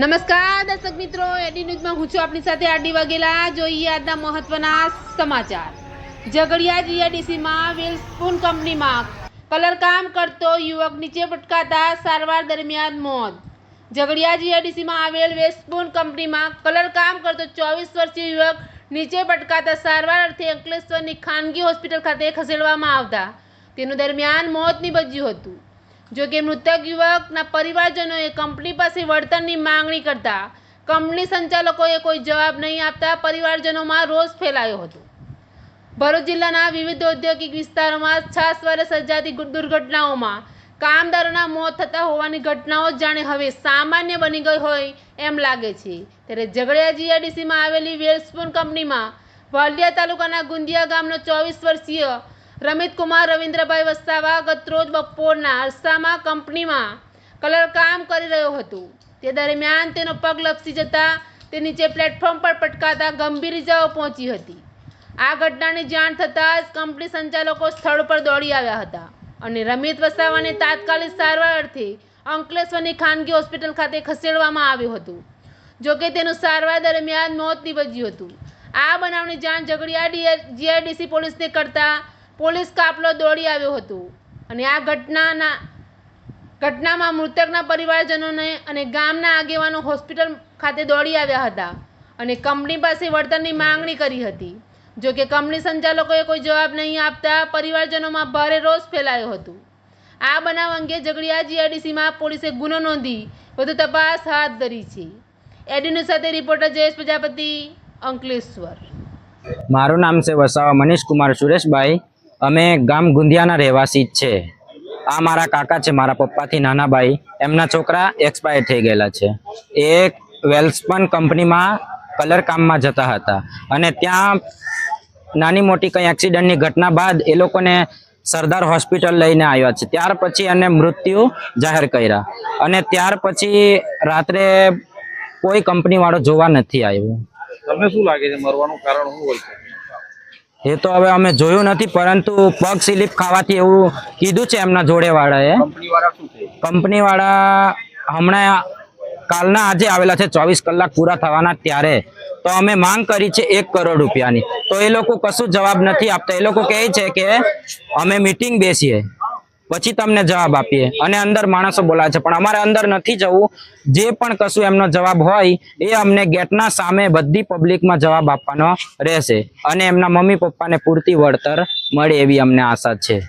નમસ્કાર, દર્શક મિત્રો. એડી ન્યૂઝમાં હું છું આપની સાથે આડી વાગેલા જોઈએ આજના મહત્વના સમાચાર. ઝઘડિયા જીઆઈડીસીમાં વિલ્સપૂન કંપનીમાં કલર કામ કરતો યુવક નીચે પટકાતા સારવાર દરમિયાન મોત. ઝઘડિયા જીઆઈડીસીમાં આવેલ વેસ્ટપૂન કંપનીમાં કલર કામ કરતો ચોવીસ વર્ષીય યુવક નીચે પટકાતા સારવાર અર્થે અંકલેશ્વરની ખાનગી હોસ્પિટલ ખાતે ખસેડવામાં આવતા. તેનું દરમિયાન મોત નીપજ્યું હતું. જો કે મૃતક યુવકના પરિવારજનોએ કંપની પાસે વળતરની માંગણી કરતા કંપની સંચાલકોએ કોઈ જવાબ નહીં આપતા પરિવારજનોમાં રોષ ફેલાયો હતો. ભરૂચ જિલ્લાના વિવિધ ઔદ્યોગિક વિસ્તારોમાં છાસવારે સર્જાતી દુર્ઘટનાઓમાં કામદારોના મોત થતા હોવાની ઘટનાઓ જાણે હવે સામાન્ય બની ગઈ હોય એમ લાગે છે. ત્યારે ઝઘડિયા જીઆઈડીસીમાં આવેલી વેલ્સપૂન કંપનીમાં વાલિયા તાલુકાના ગુંદિયા ગામનો ચોવીસ વર્ષીય રમિત કુમાર રવિન્દ્રભાઈ વસ્તાવા ગતરોજ બપોરના અરસામાં કંપનીમાં કલર કામ કરી રહ્યો હતો. તે દરમિયાન તેનો પગ લપસી જતા તે નીચે પ્લેટફોર્મ પર પટકાતા ગંભીર ઇજાઓ પહોંચી હતી. આ ઘટનાની જાણ થતાં જ કંપની સંચાલકો સ્થળ પર દોડી આવ્યા હતા અને રમિત વસાવાને તાત્કાલિક સારવાર અર્થે અંકલેશ્વરની ખાનગી હોસ્પિટલ ખાતે ખસેડવામાં આવ્યું હતું. જોકે તેનું સારવાર દરમિયાન મોત નીપજ્યું હતું. આ બનાવની જાણ ઝઘડિયા જીઆઈડીસી પોલીસને કરતા પોલીસ કાફલો દોડી આવ્યો હતો. અને આ ઘટનાના, ઘટનામાં મૃતકના પરિવારજનોને અને ગામના આગેવાનો હોસ્પિટલ ખાતે દોડી આવ્યા હતા અને કંપની પાસે વળતરની માંગણી કરી હતી. જો કે કંપની સંચાલકોએ કોઈ જવાબ નહીં આપતા પરિવારજનોમાં ભારે રોષ ફેલાયો હતો. આ બનાવ અંગે ઝઘડિયા જીઆઈડીસીમાં પોલીસે ગુનો નોંધી વધુ તપાસ હાથ ધરી છે. એડીન્યૂઝ સાથે રિપોર્ટર જયેશ પ્રજાપતિ, અંકલેશ્વર. મારું નામ છે વસાવા મનીષ કુમાર સુરેશભાઈ. અમે ગામ ગુંદિયાના રહેવાસી જ છે. આ મારા કાકા છે, મારા પપ્પાથી નાના ભાઈ. એમના છોકરા એક્સપાયર થઈ ગયેલા છે. એ વેલ્સપન કંપનીમાં કલર કામમાં જતા હતા. અને ત્યાં નાની મોટી કંઈ એક્સિડન્ટની ઘટના બાદ એ લોકોને સરદાર હોસ્પિટલ લઈને આવ્યા છે. ત્યાર પછી એને મૃત્યુ જાહેર કર્યા. અને ત્યાર પછી રાત્રે કોઈ કંપનીવાળો જોવા નથી આવ્યો. તમને શું લાગે છે, મરવાનું કારણ શું હોય છે? એ તો હવે અમે જોયું નથી પરંતુ પગ સ્લીપ ખાવાથી એવું કીધું છે એમના જોડે કંપનીવાળા વાળા કંપની વાળા હમણાં કાલના આજે આવેલા છે ચોવીસ કલાક પૂરા થવાના ત્યારે. તો અમે માંગ કરી છે એક કરોડ રૂપિયાની. તો એ લોકો કશું જવાબ નથી આપતા. એ લોકો કહે છે કે અમે મિટિંગ બેસીએ. પછી તમને જવાબ આપીએ. અને અંદર માણસો બોલાવે છે, પણ અમારે અંદર નથી જવું. જે પણ કશું એમનો જવાબ હોય, એ અમને ગેટના સામે બધી પબ્લિકમાં જવાબ આપવાનો રહેશે. અને એમના મમ્મી પપ્પાને પૂરતી વળતર મળે એવી અમને આશા છે.